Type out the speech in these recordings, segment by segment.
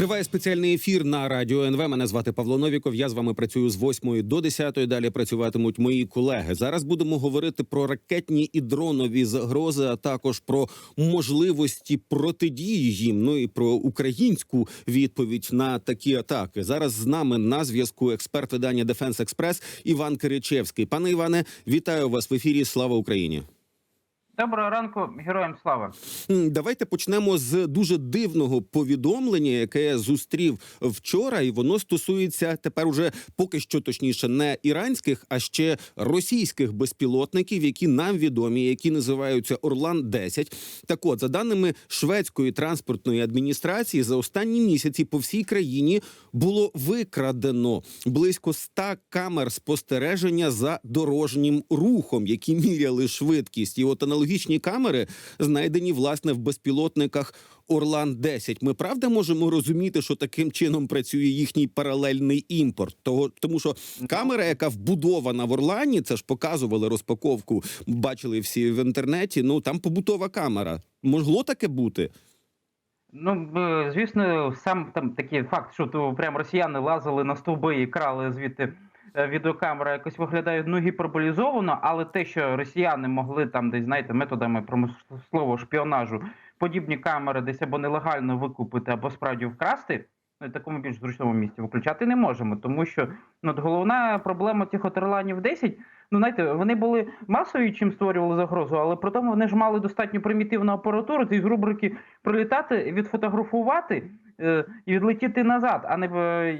Триває спеціальний ефір на радіо НВ. Мене звати Павло Новіков. Я з вами працюю з 8 до 10. Далі працюватимуть мої колеги. Зараз будемо говорити про ракетні і дронові загрози, а також про можливості протидії їм. Ну і про українську відповідь на такі атаки. Зараз з нами на зв'язку експерт видання Дефенс Експрес Іван Киричевський. Пане Іване, вітаю вас в ефірі. Слава Україні. Доброго ранку, героям слава. Давайте почнемо з дуже дивного повідомлення, яке я зустрів вчора, і воно стосується тепер уже поки що точніше не іранських, а ще російських безпілотників, які нам відомі, які називаються Орлан 10 Так, от за даними шведської транспортної адміністрації, за останні місяці по всій країні було викрадено близько 100 камер спостереження за дорожнім рухом, які міряли швидкість. І от аналогічні камери знайдені власне в безпілотниках Орлан 10 Ми правда можемо розуміти, що таким чином працює їхній паралельний імпорт. Того тому, що камера, яка вбудована в Орлані, це ж показували розпаковку, бачили всі в інтернеті. Ну там побутова камера. Могло таке бути? Ну, е, звісно, сам там такий факт, що то прям росіяни лазили на стовби і крали звідти відеокамера, якось виглядає ну гіперболізовано, але те, що росіяни могли там десь, знаєте, методами промислового шпіонажу подібні камери десь або нелегально викупити, або справді вкрасти. Ну, в такому більш зручному місці виключати не можемо, тому що ну, головна проблема тих от Орланів 10, ну знаєте, вони були масові, чим створювали загрозу, але при тому вони ж мали достатньо примітивну апаратуру, і з рубрики прилітати, відфотографувати е, і відлетіти назад. А не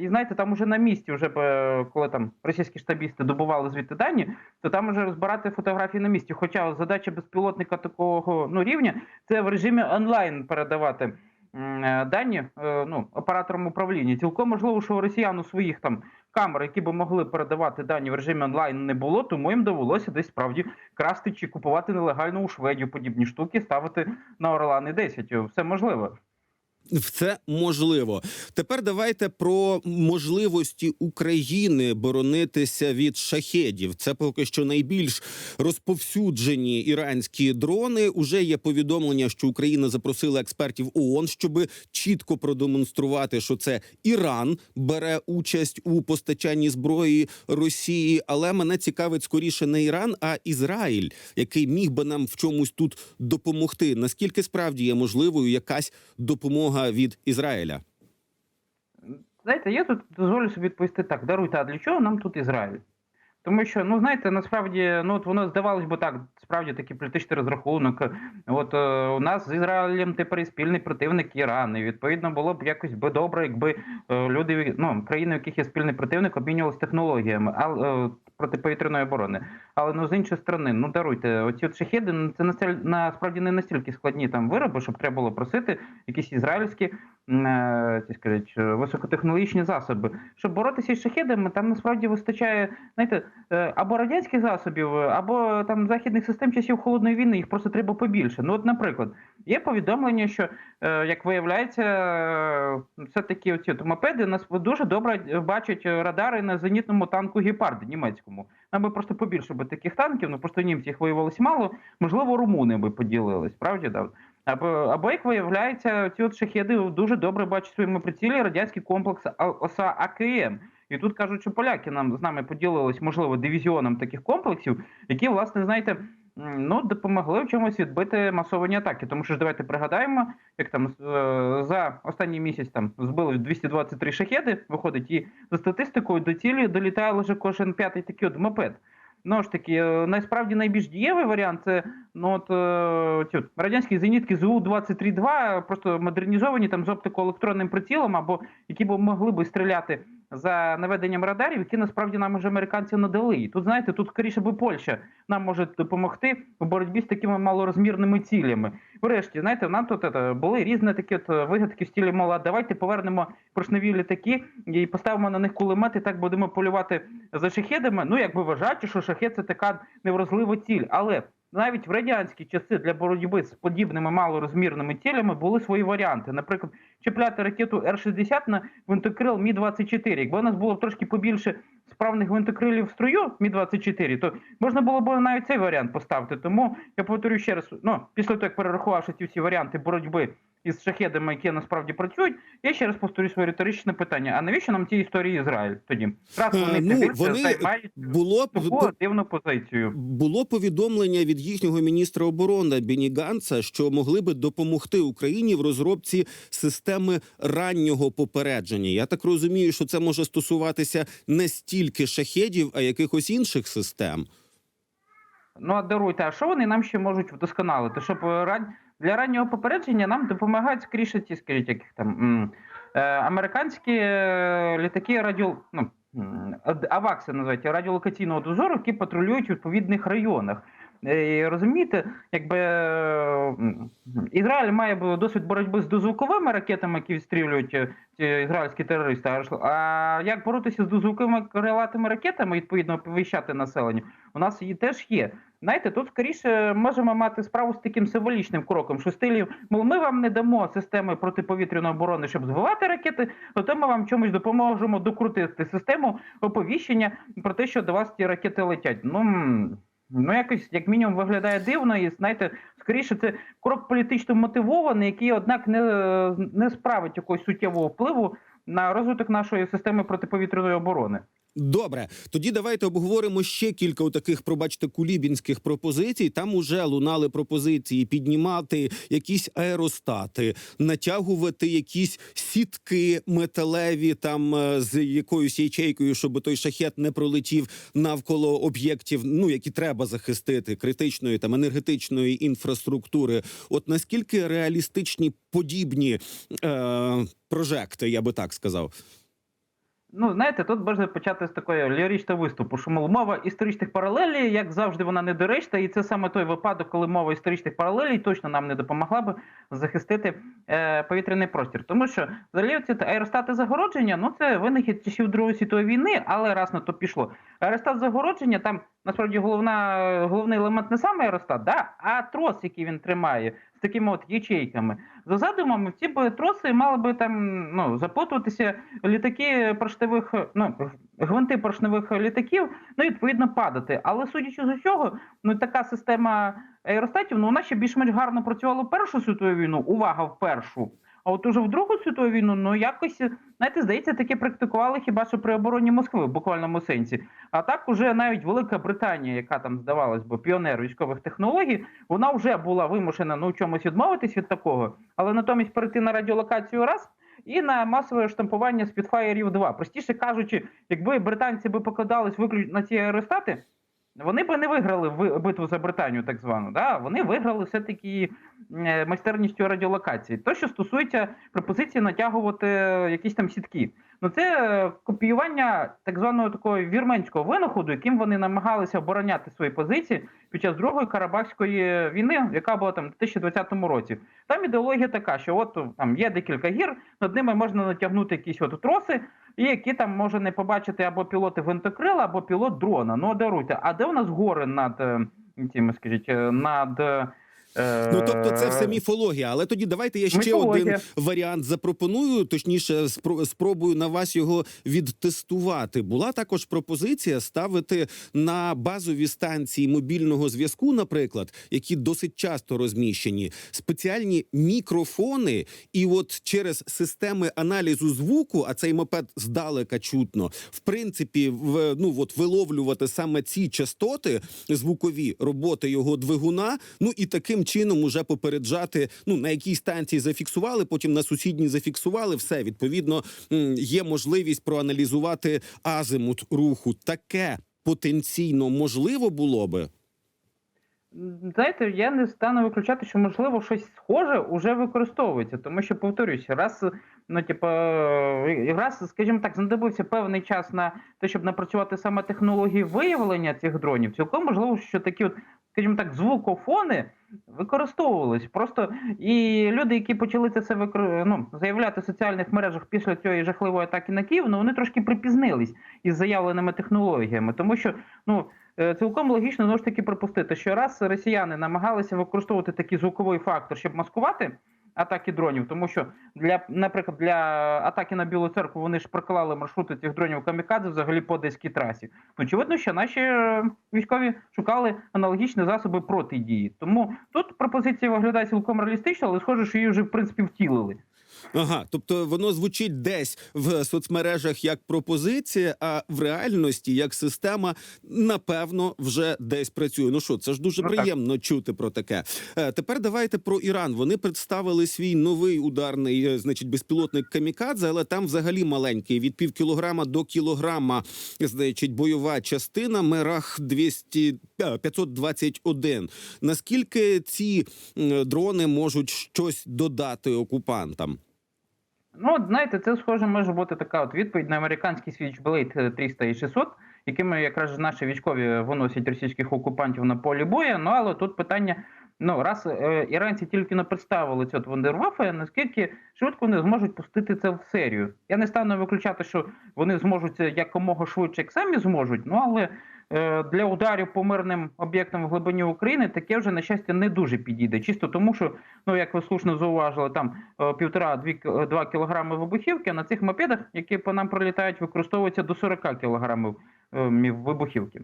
і знаєте, там уже на місці, вже е, коли там російські штабісти добували звідти дані, то там вже розбирати фотографії на місці. Хоча задача безпілотника такого ну рівня це в режимі онлайн передавати е, дані е, ну, операторам управління. Цілком можливо, що у росіян у своїх там камер, які би могли передавати дані в режимі онлайн, не було, тому їм довелося десь справді красти чи купувати нелегально у Шведію подібні штуки, ставити на Орлани 10. Все можливо. Це можливо. Тепер давайте про можливості України боронитися від шахедів. Це поки що найбільш розповсюджені іранські дрони. Уже є повідомлення, що Україна запросила експертів ООН, щоб чітко продемонструвати, що це Іран бере участь у постачанні зброї Росії. Але мене цікавить скоріше не Іран, а Ізраїль, який міг би нам в чомусь тут допомогти. Наскільки справді є можливою якась допомога від Ізраїля? Знаєте, я тут дозволю собі відповісти так: даруйте, а для чого нам тут Ізраїль? Тому що, ну знаєте, насправді, ну от воно здавалось би так, справді такий політичний розрахунок. От е, у нас з Ізраїлем тепер і спільний противник Іран. І відповідно було б якось би добре, якби е, люди, ну країни, у яких є спільний противник, обмінювалися технологіями а, е, протиповітряної оборони. Але ну з іншої сторони, ну даруйте, оці от шахеди, ну, це настіль- насправді не настільки складні там вироби, щоб треба було просити якісь ізраїльські ці, скажіть, е, високотехнологічні засоби. Щоб боротися із шахедами, там насправді вистачає, знаєте, е, або радянських засобів, або там західних систем часів холодної війни, їх просто треба побільше. Ну, от, наприклад, є повідомлення, що е, як виявляється, е, все-таки оці мопеди нас дуже добре бачать радари на зенітному танку Гепард німецькому. Нам би просто побільше би таких танків, ну просто німці їх воювалося мало. Можливо, румуни би поділились, справді да. Або, або як виявляється, ці от шахеди дуже добре бачать своїми прицілі радянський комплекс ОСА АКМ. І тут кажуть, що поляки нам з нами поділились, можливо, дивізіоном таких комплексів, які, власне, знаєте, ну, допомогли в чомусь відбити масовані атаки. Тому що ж давайте пригадаємо, як там е, за останній місяць там збили 223 шахеди, виходить, і за статистикою до цілі долітає лише кожен п'ятий такий от мопед. Ну ж таки, е, насправді найбільш дієвий варіант це ну от е, от радянські зенітки зу 23 2 просто модернізовані там з оптико-електронним прицілом, або які б могли би стріляти за наведенням радарів, які насправді нам вже американці надали. І тут знаєте, тут скоріше би Польща нам може допомогти у боротьбі з такими малорозмірними цілями. Врешті, знаєте, нам тут это, були різні такі от е, вигадки в стілі мова. Давайте повернемо поршневі літаки і поставимо на них кулемети, так будемо полювати за шахедами. Ну, якби вважаючи, що шахет це така невразлива ціль. Але навіть в радянські часи для боротьби з подібними малорозмірними цілями були свої варіанти. Наприклад, чіпляти ракету Р-60 на гвинтокрил Мі-24. Якби у нас було трошки побільше справних гвинтокрилів в струю Мі-24, то можна було б навіть цей варіант поставити. Тому я повторюю ще раз: ну, після того, як перерахувавши ці всі варіанти боротьби із шахедами, які насправді працюють. Я ще раз повторю своє риторичне питання: а навіщо нам ті історії Ізраїль тоді? Раз Е, вони ну, вони займають Було таку дивну позицію. Було повідомлення від їхнього міністра оборони Бені Ганца, що могли би допомогти Україні в розробці системи раннього попередження. Я так розумію, що це може стосуватися не стільки шахедів, а якихось інших систем. Ну а даруйте, а що вони нам ще можуть вдосконалити? Щоб е, ран... для раннього попередження нам допомагають скоріше ті, скажіть, яких там е, американські е, літаки радіо. Ну, авакси називають радіолокаційного дозору, які патрулюють у відповідних районах. Е, і Розумієте, якби Ізраїль має досвід боротьби з дозвуковими ракетами, які відстрілюють ізраїльські терористи. А як боротися з дозвуковими крилатими ракетами, відповідно оповіщати населення, у нас її теж є. Знаєте, тут скоріше можемо мати справу з таким символічним кроком, що стилів, мов ми вам не дамо системи протиповітряної оборони, щоб збивати ракети, то ми вам чомусь допоможемо докрутити систему оповіщення про те, що до вас ті ракети летять. Ну ну якось як мінімум виглядає дивно, і знаєте, скоріше це крок політично мотивований, який, однак, не, не справить якогось суттєвого впливу на розвиток нашої системи протиповітряної оборони. Добре, тоді давайте обговоримо ще кілька таких, пробачте, кулібінських пропозицій. Там уже лунали пропозиції піднімати якісь аеростати, натягувати якісь сітки металеві, там е, з якоюсь ячейкою, щоб той шахет не пролетів навколо об'єктів, ну які треба захистити, критичної там енергетичної інфраструктури. От наскільки реалістичні подібні е, прожекти, я би так сказав. Ну, знаєте, тут можна почати з такої ліричного виступу, що мол, мова історичних паралелей, як завжди, вона недоречна, і це саме той випадок, коли мова історичних паралелей точно нам не допомогла би захистити е, повітряний простір. Тому що взагалі ці аеростати загородження, ну це винахід часів Другої світової війни, але раз на то пішло. Аеростат загородження там насправді головна, головний елемент не саме аеростат, да, а трос, який він тримає. З такими от ячейками. За задумами, ці б троси мали би там ну, запутуватися літаки поршневих, ну, гвинти поршневих літаків, ну, і відповідно падати. Але судячи з усього, ну така система аеростатів, ну вона ще більш-менш гарно працювала в Першу світову війну. Увага в першу. А от уже в Другу світову війну, ну якось, знаєте, здається, таке практикували хіба що при обороні Москви в буквальному сенсі. А так уже навіть Велика Британія, яка там здавалась би піонер військових технологій, вона вже була вимушена ну чомусь відмовитись від такого, але натомість перейти на радіолокацію раз. І на масове штампування Spitfire 2. Простіше кажучи, якби британці би покладались виключно на ці аеростати, вони би не виграли ви- битву за Британію, так звану. Да? Вони виграли все-таки е, майстерністю радіолокації. То, що стосується пропозиції натягувати е, якісь там сітки. Ну це е, копіювання так званого такого вірменського винаходу, яким вони намагалися обороняти свої позиції під час Другої Карабахської війни, яка була там в 2020 році. Там ідеологія така, що от там є декілька гір, над ними можна натягнути якісь от троси, і які там може не побачити або пілоти гвинтокрила, або пілот дрона. Ну даруйте, а де у нас гори над е, скажіть, е, над. Е, Ну тобто, це все міфологія. Але тоді давайте я ще Міфологія. один варіант запропоную. Точніше, спро- спробую на вас його відтестувати. Була також пропозиція ставити на базові станції мобільного зв'язку, наприклад, які досить часто розміщені, спеціальні мікрофони, і от через системи аналізу звуку, а цей мопед здалека чутно, в принципі, в, ну от виловлювати саме ці частоти звукові роботи його двигуна. Ну і таким чином уже попереджати, ну на якій станції зафіксували, потім на сусідній зафіксували. Все відповідно є можливість проаналізувати азимут руху. Таке потенційно можливо було би. Знаєте, я не стану виключати, що можливо щось схоже вже використовується, тому що повторюсь, раз ну типу, раз, скажімо так, знадобився певний час на те, щоб напрацювати саме технології виявлення цих дронів. Цілком можливо, що такі, от, скажімо так, звукофони використовувались. Просто і люди, які почали це все викор... ну, заявляти в соціальних мережах після цієї жахливої атаки на Київ, ну вони трошки припізнились із заявленими технологіями, тому що ну. Е, Цілком логічно знову ж таки припустити, що раз росіяни намагалися використовувати такий звуковий фактор, щоб маскувати атаки дронів, тому що для, наприклад, для атаки на Білу церкву вони ж проклали маршрути цих дронів камікадзе взагалі по одеській трасі. Ну, Очевидно, що наші е, військові шукали аналогічні засоби протидії. Тому тут пропозиція виглядає цілком реалістично, але схоже, що її вже в принципі втілили. Ага, тобто воно звучить десь в соцмережах як пропозиція, а в реальності як система, напевно, вже десь працює. Ну що, це ж дуже Ну, так. приємно чути про таке. Е, тепер давайте про Іран. Вони представили свій новий ударний, е, значить, безпілотник камікадзе, але там взагалі маленький від пів кілограма до кілограма, значить, бойова частина Мерах 200, е, 521. Наскільки ці дрони можуть щось додати окупантам? Ну, от, знаєте, це схоже може бути така от відповідь на американський Switchblade 300 і 600, якими якраз наші військові виносять російських окупантів на полі бою. Ну але тут питання: ну раз е, іранці тільки не представили цю вундерваффе, наскільки швидко вони зможуть пустити це в серію? Я не стану виключати, що вони зможуть якомога швидше, як самі зможуть. Ну але е, для ударів по мирним об'єктам в глибині України таке вже на щастя не дуже підійде. Чисто тому, що ну як ви слушно зауважили, там е, півтора-дві к- два кілограми вибухівки. а На цих мопедах, які по нам пролітають, використовується до 40 кілограмів е, вибухівки.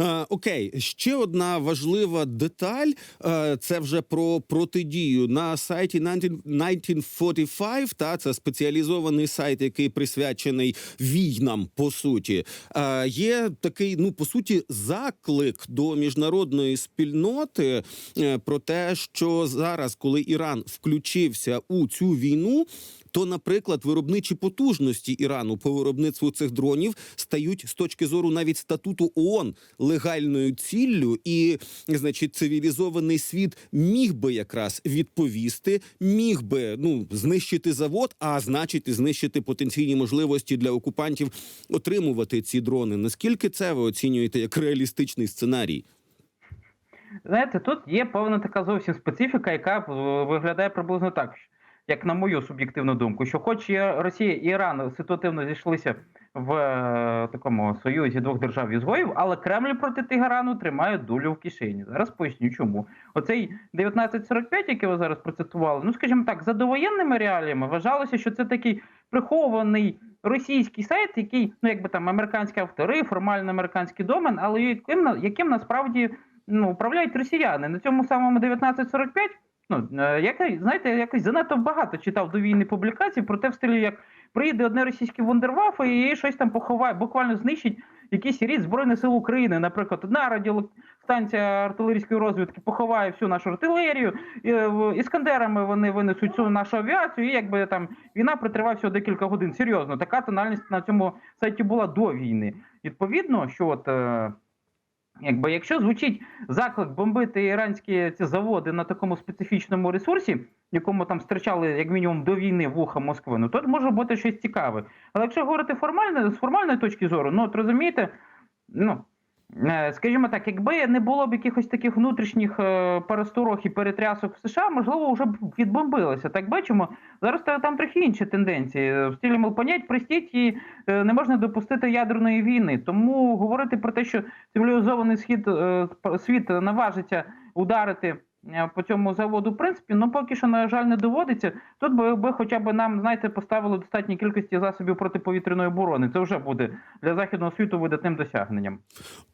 Е, окей, ще одна важлива деталь. е, це вже про протидію на сайті 19 1945, Та це спеціалізований сайт, який присвячений війнам. По суті, Е, є такий, ну по суті, заклик до міжнародної спільноти е, про те, що зараз, коли Іран включився у цю війну. То, наприклад, виробничі потужності Ірану по виробництву цих дронів стають з точки зору навіть статуту ООН легальною ціллю, і значить, цивілізований світ міг би якраз відповісти, міг би ну знищити завод, а значить, і знищити потенційні можливості для окупантів отримувати ці дрони. Наскільки це ви оцінюєте як реалістичний сценарій? Знаєте, тут є певна така зовсім специфіка, яка е, виглядає приблизно так, як на мою суб'єктивну думку, що хоч і Росія і Іран ситуативно зійшлися в е, такому союзі двох держав ізгоїв, але Кремль проти Тегерану тримає дулю в кишені. Зараз поясню, чому. Оцей 1945, який ви зараз процитували, ну скажімо так, за довоєнними реаліями вважалося, що це такий прихований російський сайт, який, ну якби там американські автори, формально американський домен, але яким, яким насправді ну, управляють росіяни. На цьому самому 1945, ну, е, який, знаєте, якось занадто багато читав до війни публікацій про те в стилі, як приїде одне російське вундерваффе і щось там поховає, буквально знищить якийсь рід Збройних сил України. Наприклад, одна радіостанція артилерійської розвідки поховає всю нашу артилерію, і, іскандерами вони винесуть всю нашу авіацію, і якби там війна протриває всього декілька годин. Серйозно, така тональність на цьому сайті була до війни. Відповідно, що от. Якби якщо звучить заклик бомбити іранські ці заводи на такому специфічному ресурсі, якому там стирчали як мінімум до війни вуха Москви, ну то може бути щось цікаве. Але якщо говорити формально, з формальної точки зору, ну от розумієте, ну скажімо так, якби не було б якихось таких внутрішніх е, пересторог і перетрясок в США, можливо, вже б відбомбилося. Так бачимо, зараз там трохи інші тенденції. Е, В стилі мол понять, простіть і е, не можна допустити ядерної війни. Тому говорити про те, що цивілізований схід е, світ наважиться ударити е, по цьому заводу, в принципі, ну поки що, на жаль, не доводиться. Тут би, би хоча б нам, знаєте, поставили достатній кількості засобів протиповітряної оборони. Це вже буде для західного світу видатним досягненням.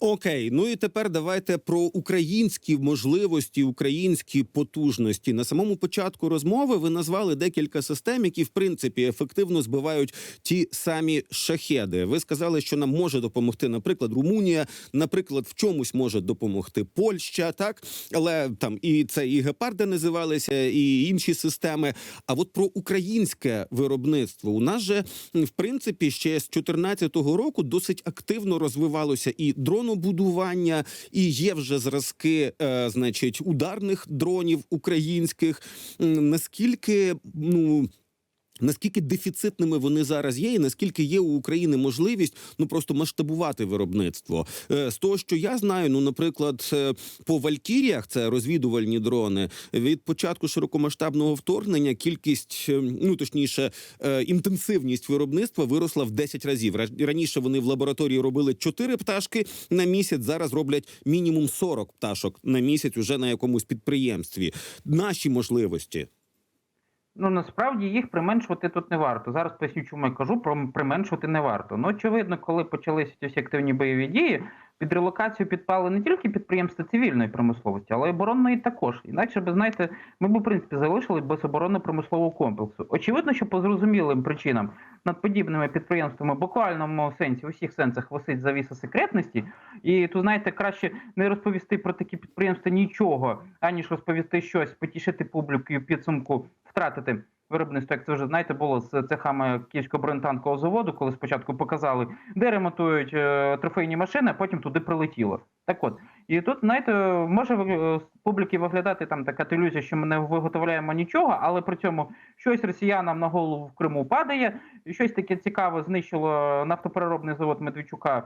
Окей, ну і тепер давайте про українські можливості, українські потужності. На самому початку розмови ви назвали декілька систем, які в принципі ефективно збивають ті самі шахеди. Ви сказали, що нам може допомогти, наприклад, Румунія, наприклад, в чомусь може допомогти Польща, так але там і це і гепарди називалися, і інші системи. А от про українське виробництво у нас же в принципі ще з 2014 року досить активно розвивалося і дронобудування, і є вже зразки, е, значить, ударних дронів українських. Наскільки ну. Наскільки дефіцитними вони зараз є, і наскільки є у України можливість ну просто масштабувати виробництво Е, з того, що я знаю, ну наприклад, е, по Валькіріях це розвідувальні дрони. Від початку широкомасштабного вторгнення кількість, е, ну точніше, інтенсивність виробництва виросла в 10 разів. Ра- Раніше вони в лабораторії робили 4 пташки на місяць. Зараз роблять мінімум 40 пташок на місяць уже на якомусь підприємстві. Наші можливості. Ну насправді їх применшувати тут не варто. Зараз поясню, чому я кажу про применшувати не варто. Ну очевидно, коли почалися ці всі активні бойові дії, під релокацію підпали не тільки підприємства цивільної промисловості, але й оборонної також. Інакше би знаєте, ми б в принципі залишили без оборонно-промислового комплексу. Очевидно, що по зрозумілим причинам над подібними підприємствами в буквальному сенсі, в усіх сенсах висить завіса секретності. І тут, знаєте, краще не розповісти про такі підприємства нічого, аніж розповісти щось, потішити публіку і підсумку втратити виробництво, як це вже знаєте, було з цехами Київського бронетанкового заводу, коли спочатку показали, де ремонтують е, трофейні машини, а потім туди прилетіло. Так от, і тут, знаєте, може з публіки виглядати там така ілюзія, що ми не виготовляємо нічого, але при цьому щось росіянам на голову в Криму падає, щось таке цікаве знищило нафтопереробний завод Медведчука.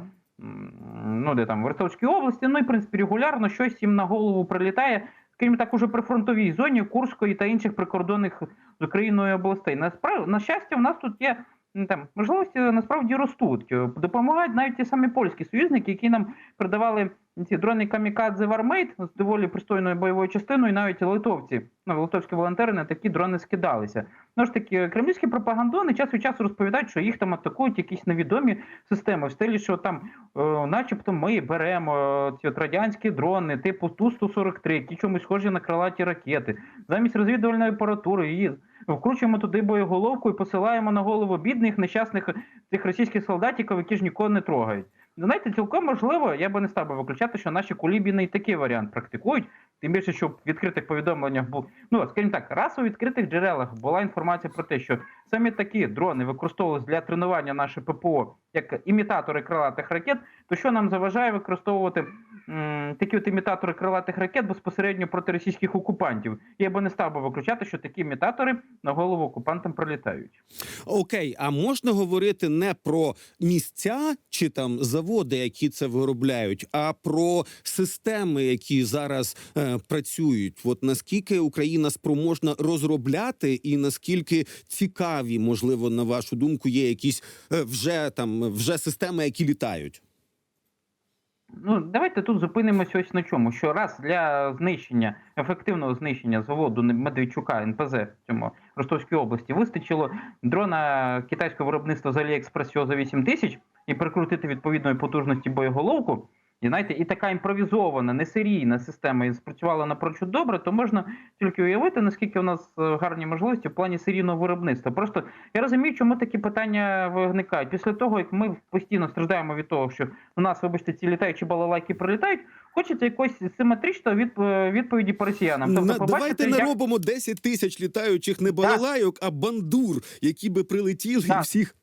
Ну, де там в Ростовській області, ну і в принципі регулярно щось їм на голову прилітає, скажімо так, уже при фронтовій зоні Курської та інших прикордонних з Україною областей. Насправді, на щастя, в нас тут є там можливості насправді ростуть. Допомагають навіть ті самі польські союзники, які нам передавали ці дрони камікадзе Вармейт з доволі пристойною бойовою частиною, і навіть литовці, ну литовські волонтери на такі дрони скидалися. Ну ж таки, кремлівські пропагандони час від часу розповідають, що їх там атакують якісь невідомі системи, в стилі, що там, е, начебто, ми беремо е, ці от радянські дрони, типу Ту-143, які чомусь схожі на крилаті ракети. Замість розвідувальної апаратури її вкручуємо туди боєголовку і посилаємо на голову бідних нещасних цих російських солдатиків, які ж нікого не трогають. Знаєте, цілком можливо, я би не став би виключати, що наші кулібіни і такий варіант практикують. Тим більше, що в відкритих повідомленнях був, ну скажімо так, раз у відкритих джерелах була інформація про те, що саме такі дрони використовувалися для тренування нашої ППО як імітатори крилатих ракет, то що нам заважає використовувати такі от імітатори крилатих ракет безпосередньо проти російських окупантів? Я би не став би виключати, що такі імітатори на голову окупантам прилітають. Окей, а можна говорити не про місця чи там заводи, які це виробляють, а про системи, які зараз е, працюють. От наскільки Україна спроможна розробляти, і наскільки цікаві, можливо, на вашу думку, є якісь е, вже там вже системи, які літають. Ну, давайте тут зупинимося ось на чому. Що раз для знищення, ефективного знищення заводу Медведчука НПЗ в цьому Ростовській області вистачило дрона китайського виробництва з AliExpress всього за 8 тисяч і прикрутити відповідної потужності боєголовку. І знаєте, і така імпровізована, несерійна система і спрацювала напрочуд добре, то можна тільки уявити, наскільки у нас е, гарні можливості в плані серійного виробництва. Просто я розумію, чому такі питання виникають. Після того, як ми постійно страждаємо від того, що у нас, вибачте, ці літаючі балалайки прилітають, хочеться якоїсь симетричної відп- відповіді по росіянам. Тобто, На- побачити, давайте не як- робимо 10 тисяч літаючих не балалайок, а бандур, які би прилетіли і Так. всіх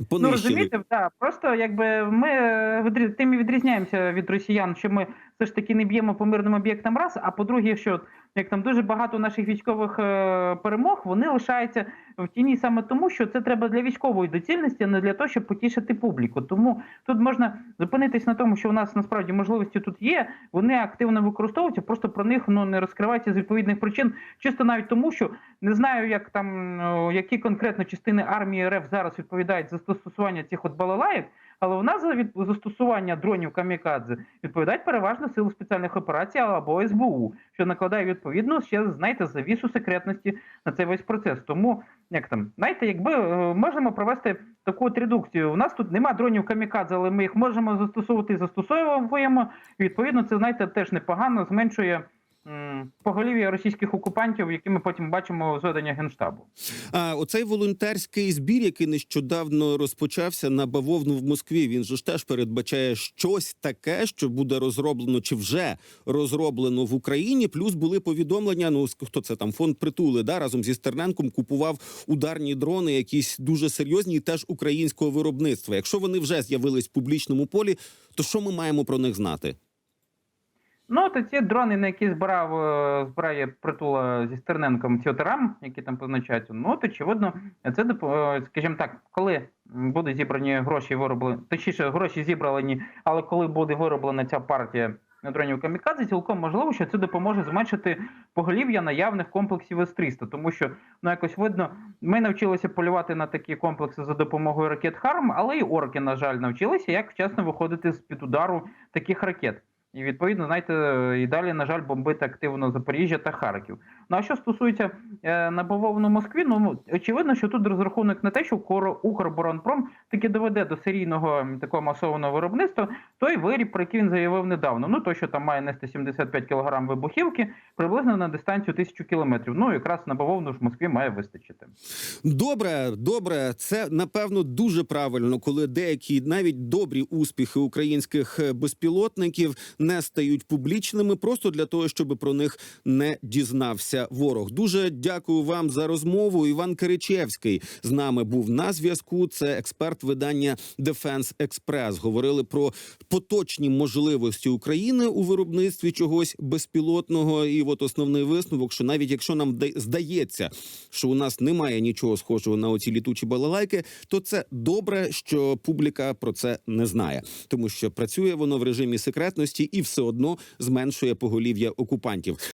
Ну понищили. розумієте, да, просто якби ми е, тим і відрізняємося від росіян, що ми все ж таки не б'ємо по мирним об'єктам раз. А по-друге, що як там дуже багато наших військових е, перемог вони лишаються в тіні саме тому, що це треба для військової доцільності, а не для того, щоб потішити публіку. Тому тут можна зупинитись на тому, що у нас насправді можливості тут є. Вони активно використовуються, просто про них ну не розкривається з відповідних причин, чисто навіть тому, що не знаю, як там які конкретно частини армії РФ зараз відповідають за застосування цих от балалаїв, але у нас за від застосування дронів камікадзе відповідають переважно сили спеціальних операцій або СБУ, що накладає відповідно ще знаєте завісу секретності на цей весь процес. Тому як там, знаєте, якби е, можемо провести таку от редукцію. У нас тут нема дронів камікадзе, але ми їх можемо застосовувати і застосовуємо. Відповідно, це знаєте теж непогано зменшує. Поголів'я російських окупантів, які ми потім бачимо зведення генштабу. А оцей волонтерський збір, який нещодавно розпочався на бавовну в Москві, він же ж теж передбачає щось таке, що буде розроблено чи вже розроблено в Україні. Плюс були повідомлення. Ну хто це там фонд притули да разом зі Стерненком купував ударні дрони, якісь дуже серйозні, теж українського виробництва. Якщо вони вже з'явились в публічному полі, то що ми маємо про них знати? Ну, то ці дрони, на які збирав е, збирає притула зі Стерненком Тіотерам, які там позначаються, ну, от, очевидно, це е, скажімо так, коли будуть зібрані гроші вироблені, точніше, гроші зібрані, але коли буде вироблена ця партія дронів камікадзе, цілком можливо, що це допоможе зменшити поголів'я наявних комплексів С-300, тому що ну якось видно, ми навчилися полювати на такі комплекси за допомогою ракет Харм, але і орки, на жаль, навчилися, як вчасно виходити з під удару таких ракет. І відповідно, знаєте, і далі, на жаль, бомбити активно Запоріжжя та Харків. Ну а що стосується е, на Москві, ну очевидно, що тут розрахунок на те, що Укр- Укроборонпром таки доведе до серійного такого масованого виробництва той виріб, про який він заявив недавно. Ну то, що там має нести 75 кг вибухівки, приблизно на дистанцію 1000 кілометрів. Ну якраз на бавовну ж Москві має вистачити. Добре, добре, це напевно дуже правильно, коли деякі навіть добрі успіхи українських е, безпілотників не стають публічними, просто для того, щоб про них не дізнався ворог. Дуже дякую вам за розмову. Іван Киричевський з нами був на зв'язку. Це експерт видання Defense Express. Говорили про поточні можливості України у виробництві чогось безпілотного. І от основний висновок, що навіть якщо нам здається, що у нас немає нічого схожого на оці літучі балалайки, то це добре, що публіка про це не знає, тому що працює воно в режимі секретності і все одно зменшує поголів'я окупантів.